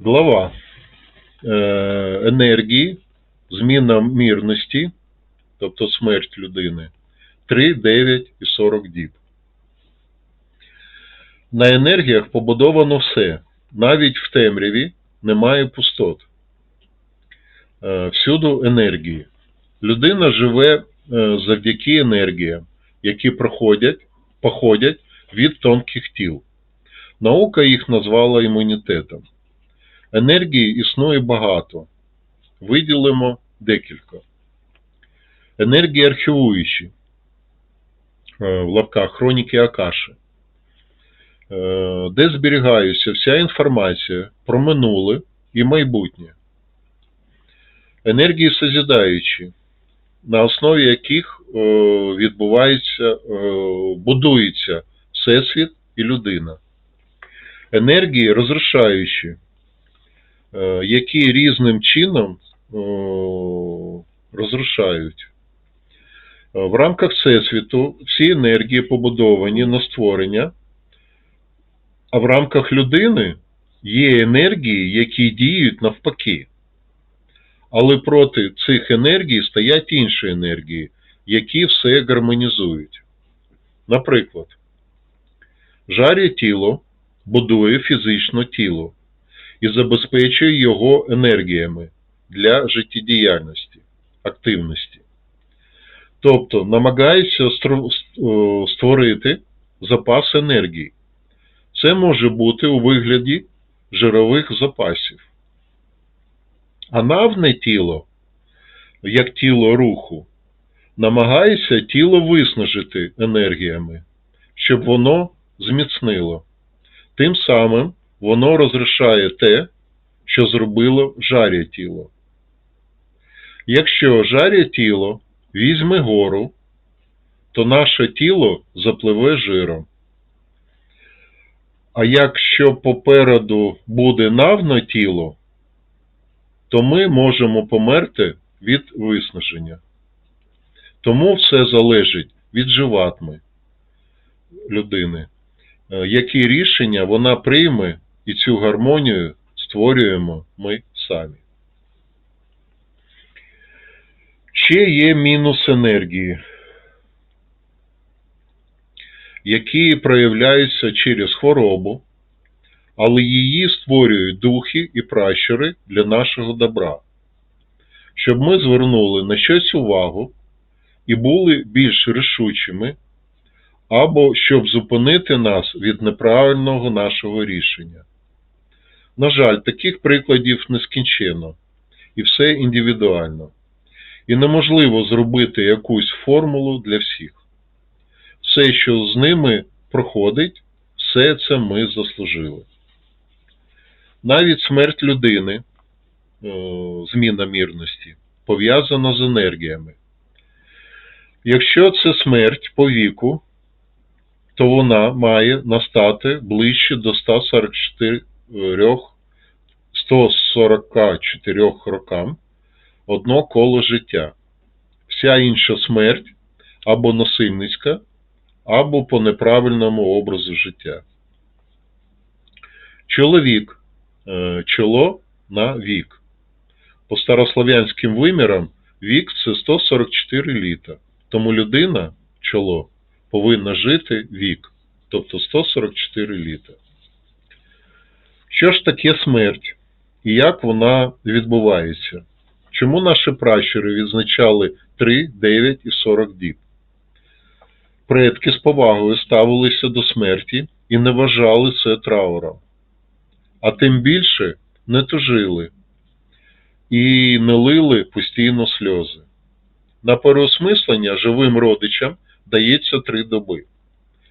Глава е, енергії, зміна мірності, тобто смерть людини, 3, 9 і 40 діб. На енергіях побудовано все. Навіть в темряві немає пустот. Е, Всюду енергії. Людина живе е, завдяки енергіям, які проходять, походять від тонких тіл. Наука їх назвала імунітетом. Енергії існує багато. Виділимо декілька. Енергії архівуючі, е, в лапках хроніки Акаши, е, де зберігається вся інформація про минуле і майбутнє. Енергії созідаючі, на основі яких е, відбувається, будується Всесвіт і людина. Енергії розрушаючі, які різним чином е, розрушають. Е, В рамках Всесвіту всі енергії побудовані на створення, а в рамках людини є енергії, які діють навпаки. Але проти цих енергій стоять інші енергії, які все гармонізують. Наприклад, жарє тіло будує фізично тіло і забезпечує його енергіями для життєдіяльності, активності. Тобто намагається створити запас енергії. Це може бути у вигляді жирових запасів. А навне тіло, як тіло руху, намагається тіло виснажити енергіями, щоб воно зміцнило. Тим самим воно розрушає те, що зробило жарє тіло. Якщо жарє тіло візьме гору, то наше тіло запливе жиром. А якщо попереду буде навне тіло, то ми можемо померти від виснаження. Тому все залежить від живатми людини. Е, Які рішення вона прийме, і цю гармонію створюємо ми самі. Ще є мінус енергії, які проявляються через хворобу, але її створюють духи і пращури для нашого добра, щоб ми звернули на щось увагу і були більш рішучими, або щоб зупинити нас від неправильного нашого рішення. На жаль, таких прикладів нескінченно, і все індивідуально. І неможливо зробити якусь формулу для всіх. Все, що з ними проходить, все це ми заслужили. Навіть смерть людини, е, зміна мірності, пов'язана з енергіями. Якщо це смерть по віку, то вона має настати ближче до 144, 144 рокам одно коло життя. Вся інша смерть або насильницька, або по неправильному образу життя. Чоловік е, чоло на вік. По старослов'янським вимірам вік це 144 літа. Тому людина, чоло, повинна жити вік, тобто 144 літа. Що ж таке смерть і як вона відбувається? Чому наші пращури відзначали 3, 9 і 40 діб? Предки з повагою ставилися до смерті і не вважали це трауром, а тим більше не тужили і не лили постійно сльози. На переосмислення живим родичам дається три доби,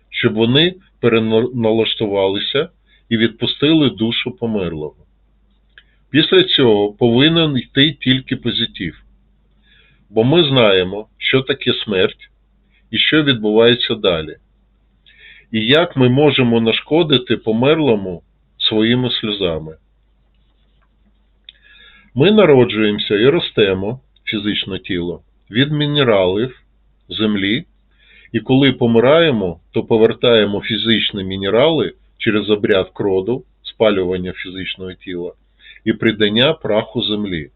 щоб вони переналаштувалися і відпустили душу померлого. Після цього повинен йти тільки позитив, бо ми знаємо, що таке смерть і що відбувається далі, і як ми можемо нашкодити померлому своїми сльозами. Ми народжуємося і ростемо фізично тіло від мінералів землі, і коли помираємо, то повертаємо фізичні мінерали через обряд кроду, спалювання фізичного тіла, і придання праху землі.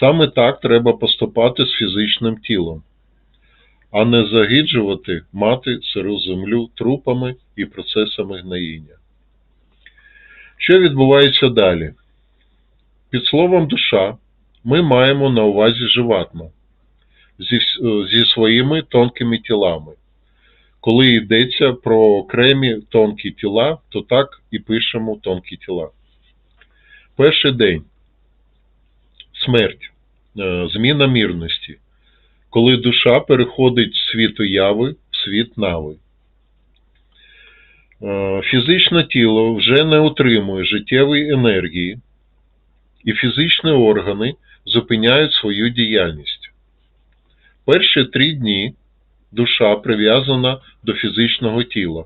Саме так треба поступати з фізичним тілом, а не загиджувати мати сиру землю трупами і процесами гноїння. Що відбувається далі? Під словом душа ми маємо на увазі живатма зі, зі своїми тонкими тілами. Коли йдеться про окремі тонкі тіла, то так і пишемо тонкі тіла. Перший день смерть, е, зміна мірності, коли душа переходить з світу яви в світ нави. Е, Фізичне тіло вже не отримує життєвої енергії, і фізичні органи зупиняють свою діяльність. Перші три дні душа прив'язана до фізичного тіла.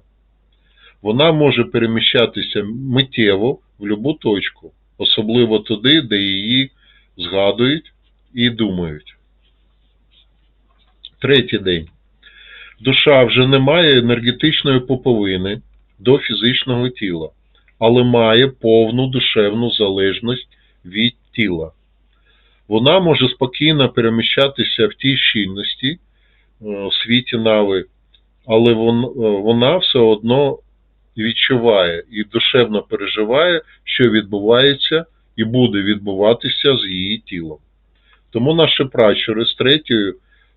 Вона може переміщатися миттєво в будь-яку точку, особливо туди, де її згадують і думають. Третій день. Душа вже не має енергетичної поповини до фізичного тіла, але має повну душевну залежність від тіла. Вона може спокійно переміщатися в тій щільності світі нави, але е, вона все одно відчуває і душевно переживає, що відбувається і буде відбуватися з її тілом. Тому наші пращури з третьої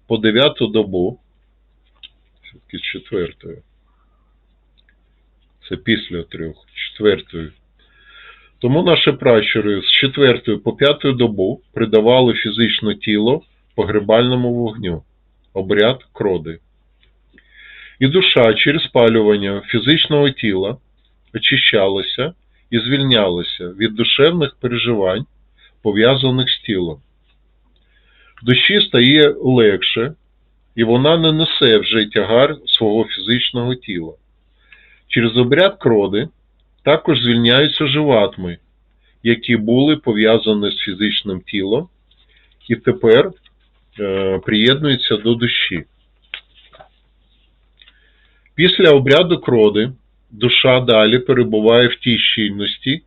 по дев'яту добу, все-таки з четвертої, це після трьох, четвертої. Тому наші пращури з четвертої по п'яту добу придавали фізичне тіло погребальному вогню, обряд кроди. І душа через спалювання фізичного тіла очищалася і звільнялася від душевних переживань, пов'язаних з тілом. Душі стає легше, і вона не несе вже тягар свого фізичного тіла. Через обряд кроди також звільняються живатми, які були пов'язані з фізичним тілом, і тепер е, приєднуються до душі. Після обряду кроди душа далі перебуває в тій щільності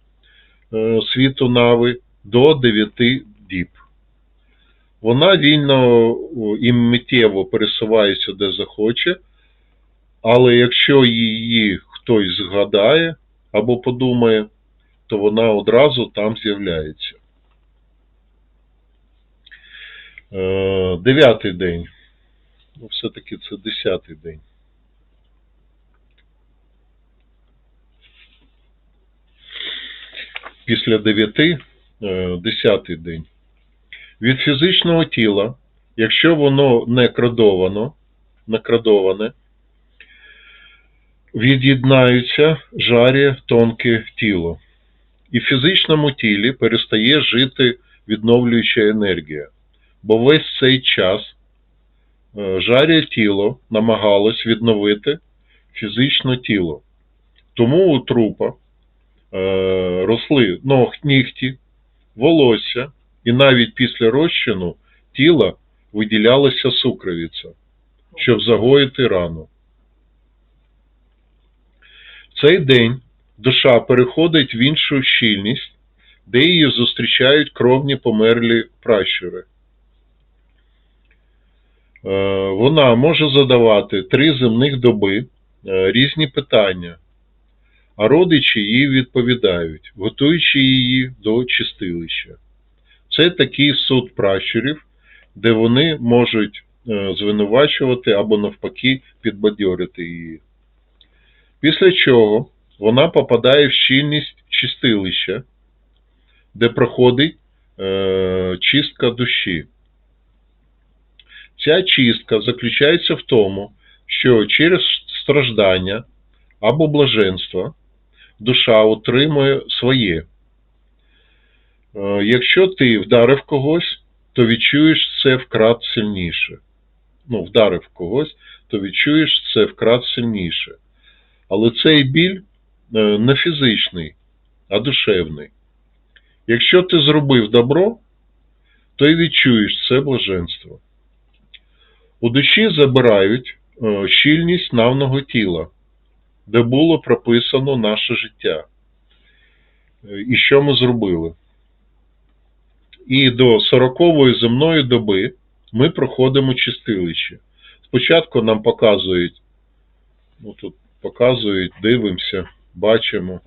е, світу нави до 9 діб. Вона вільно і миттєво пересувається де захоче, але якщо її хтось згадає або подумає, то вона одразу там з'являється. Дев'ятий день. Ну, все-таки це десятий день. Після дев'яти, е, десятий день. Від фізичного тіла, якщо воно не крадовано, не крадоване, від'єднаються жарі тонке тіло. І в фізичному тілі перестає жити відновлююча енергія. Бо весь цей час е, жарє тіло намагалось відновити фізичне тіло. Тому у трупа е, росли ног, нігті, волосся, і навіть після розчину тіла виділялася сукровиця, щоб загоїти рану. В цей день душа переходить в іншу щільність, де її зустрічають кровні померлі пращури. Е, Вона може задавати три земних доби е, різні питання, а родичі їй відповідають, готуючи її до чистилища. Це такий суд пращурів, де вони можуть е, звинувачувати або навпаки підбадьорити її. Після чого вона попадає в щільність чистилища, де проходить чистка душі. Ця чистка заключається в тому, що через страждання або блаженство душа отримує своє. Е, Якщо ти вдарив когось, то відчуєш це вкрат сильніше. Ну, вдарив когось, то відчуєш це вкрат сильніше. Але цей біль е, не фізичний, а душевний. Якщо ти зробив добро, то й відчуєш це блаженство. У душі забирають е, щільність навного тіла, де було прописано наше життя. Е, І що ми зробили? І до 40-ї земної доби ми проходимо чистилище. Спочатку нам показують, ну тут показують, дивимося, бачимо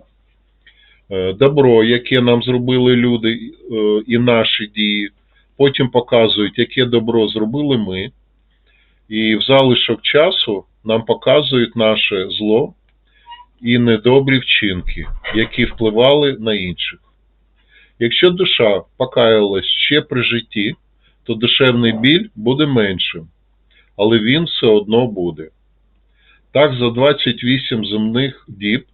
е, добро, яке нам зробили люди і наші дії. Потім показують, яке добро зробили ми. І в залишок часу нам показують наше зло і недобрі вчинки, які впливали на інших. Якщо душа покаялась ще при житті, то душевний біль буде меншим, але він все одно буде. Так, за 28 земних діб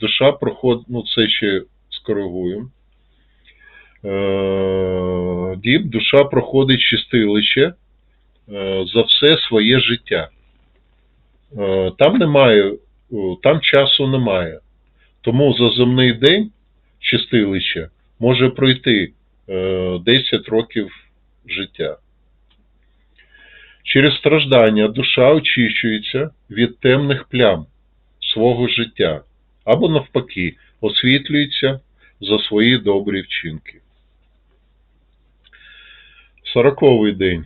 душа проходить, ну це ще скоригуємо. Е, Діб душа проходить чистилище за все своє життя. Е, Там немає, там часу немає. Тому за земний день чистилище може пройти е, 10 років життя. Через страждання душа очищується від темних плям свого життя або навпаки освітлюється за свої добрі вчинки. Сороковий день.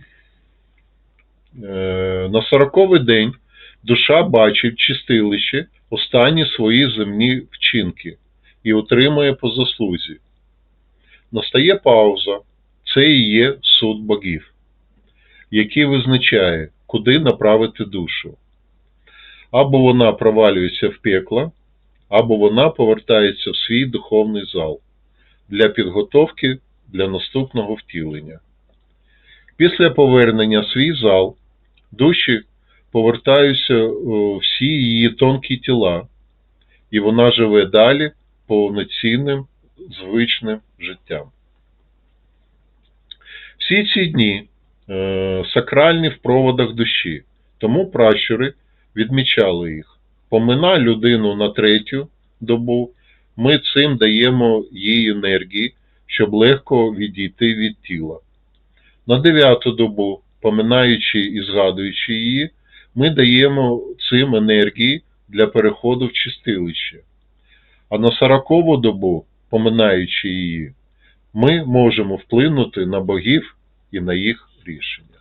Е, На сороковий день душа бачить в чистилище останні свої земні вчинки і отримує по заслузі. Настає пауза. Це і є суд богів, який визначає, куди направити душу. Або вона провалюється в пекло, або вона повертається в свій духовний зал для підготовки для наступного втілення. Після повернення в свій зал душі повертаються всі її тонкі тіла, і вона живе далі повноцінним звичним життям. Всі ці дні е, сакральні в проводах душі, тому пращури відмічали їх. Помина людину на третю добу, ми цим даємо їй енергії, щоб легко відійти від тіла. На дев'яту добу, поминаючи і згадуючи її, ми даємо цим енергії для переходу в чистилище. А на сорокову добу, поминаючи її, ми можемо вплинути на богів і на їх рішення.